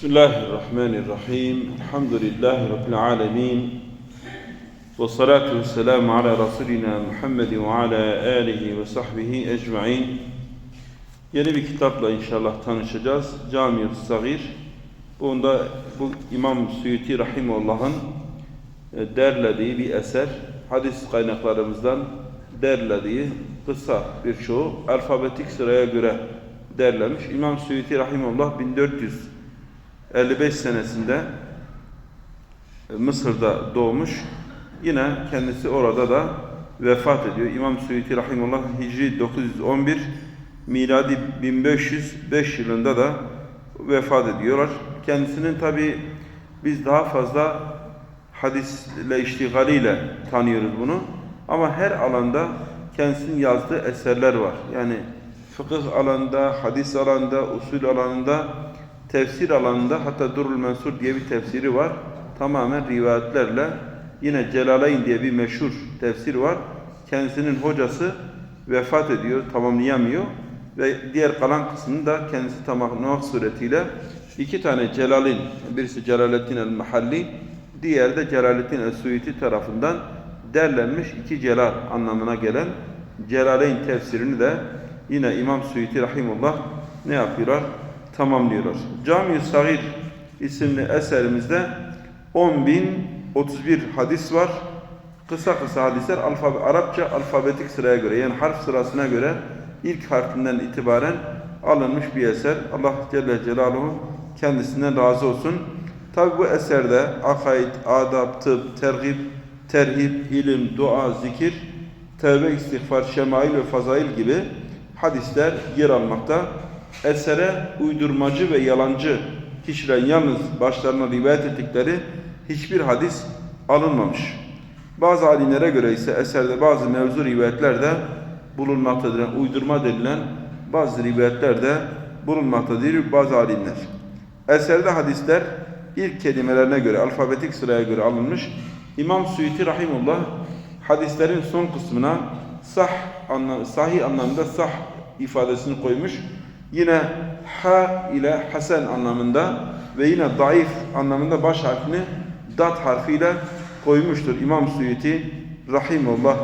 Bismillahirrahmanirrahim. Elhamdülillahi Rabbil alemin. Ve salatu ve selamu ala Resulina Muhammed ve ala alihi ve sahbihi ecma'in. Yeni bir kitapla inşallah tanışacağız. Cami-ül Sagir. Bunda bu İmam Suyuti Rahimullah'ın e, derlediği bir eser. Hadis kaynaklarımızdan derlediği kısa birçoğu alfabetik sıraya göre derlemiş. İmam Suyuti Rahimullah 1455 senesinde e, Mısır'da doğmuş. Yine kendisi orada da vefat ediyor. İmam Suyuti Rahimullah Hicri 911 miladi 1505 yılında da vefat ediyorlar. Kendisinin tabi biz daha fazla hadisle iştigaliyle tanıyoruz bunu. Ama her alanda kendisinin yazdığı eserler var. Yani fıkıh alanında, hadis alanında, usul alanında, tefsir alanında hatta Durul Mensur diye bir tefsiri var. Tamamen rivayetlerle yine Celaleyn diye bir meşhur tefsir var. Kendisinin hocası vefat ediyor, tamamlayamıyor ve diğer kalan kısmını da kendisi tamamlamak suretiyle iki tane Celal'in, birisi Celaleddin el-Mahalli, diğeri de Celaleddin el-Suyuti tarafından derlenmiş iki celal anlamına gelen Celaleyn tefsirini de yine İmam Suyuti Rahimullah ne yapıyorlar? Tamamlıyorlar. Cami-i Sagir isimli eserimizde 10.031 hadis var. Kısa kısa hadisler alfabe, Arapça alfabetik sıraya göre yani harf sırasına göre ilk harfinden itibaren alınmış bir eser. Allah Celle Celaluhu kendisinden razı olsun. Tabi bu eserde akaid, adab, tıp, tergib, terhib, ilim, dua, zikir, tevbe, istiğfar, şemail ve fazail gibi hadisler yer almakta. Esere uydurmacı ve yalancı kişilerin yalnız başlarına rivayet ettikleri hiçbir hadis alınmamış. Bazı alimlere göre ise eserde bazı mevzu rivayetler de bulunmaktadır. Uydurma denilen bazı rivayetler de bulunmaktadır bazı alimler. Eserde hadisler ilk kelimelerine göre, alfabetik sıraya göre alınmış. İmam Suyuti Rahimullah hadislerin son kısmına sah anlam, sahih anlamında sah ifadesini koymuş. Yine ha ile hasen anlamında ve yine daif anlamında baş harfini dat harfiyle koymuştur İmam Suyuti Rahimullah.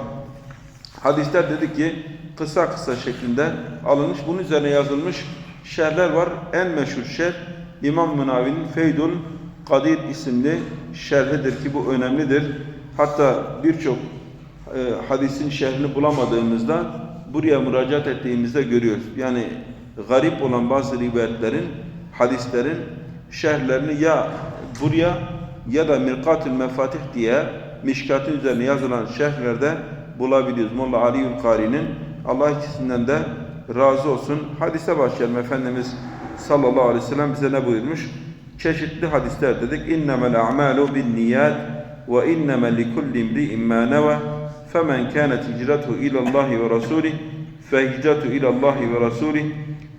Hadisler dedik ki kısa kısa şeklinde alınmış. Bunun üzerine yazılmış şerhler var. En meşhur şerh İmam Münavi'nin Feydun Kadir isimli şerhidir ki bu önemlidir. Hatta birçok e, hadisin şerhini bulamadığımızda buraya müracaat ettiğimizde görüyoruz. Yani garip olan bazı rivayetlerin, hadislerin şerhlerini ya buraya ya da Mirkat-ül Mefatih diye mişkatın üzerine yazılan şerhlerde bulabiliyoruz. Molla Aliül Kari'nin Allah ikisinden de razı olsun. Hadise başlayalım. Efendimiz sallallahu aleyhi ve sellem bize ne buyurmuş? Çeşitli hadisler dedik. İnnemel a'malu bin niyat ve inneme likulli imri'in ma neva femen kânet hicretuhu ilallahi ve rasulih ilallahi ve rasulih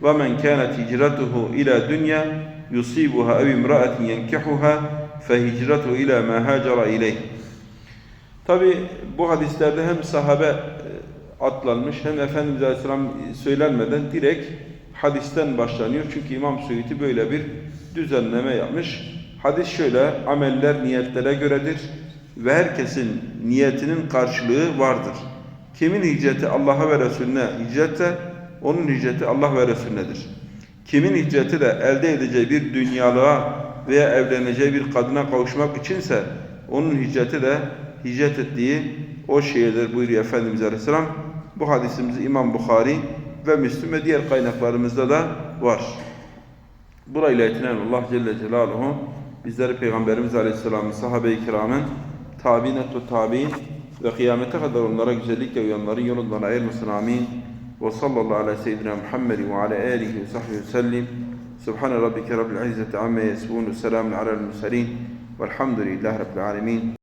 ve men kânet hicretuhu ila dünya yusibuha ev imra'atin yenkihuha fehicretu ila ma hacera ileyh. Tabi bu hadislerde hem sahabe atlanmış hem Efendimiz Aleyhisselam söylenmeden direkt hadisten başlanıyor. Çünkü İmam Suyuti böyle bir düzenleme yapmış. Hadis şöyle, ameller niyetlere göredir ve herkesin niyetinin karşılığı vardır. Kimin hicreti Allah'a ve Resulüne hicretse, onun hicreti Allah ve Resulünedir. Kimin hicreti de elde edeceği bir dünyalığa veya evleneceği bir kadına kavuşmak içinse, onun hicreti de hicret ettiği o şeydir buyuruyor Efendimiz Aleyhisselam. Bu hadisimiz İmam Bukhari ve Müslüm ve diğer kaynaklarımızda da var. Burayla yetinen Allah Celle Celaluhu bizleri Peygamberimiz Aleyhisselam'ın sahabe-i kiramın tabi'in ve tabi'in ve kıyamete kadar onlara güzellikle uyanların yolundan ayırmasın amin. Ve sallallahu ala seyyidina Muhammed ve ala alihi ve sahbihi ve sellim. Subhane rabbike rabbil izzeti amme yesbun ve selamun alel murselin. Velhamdülillahi rabbil alemin.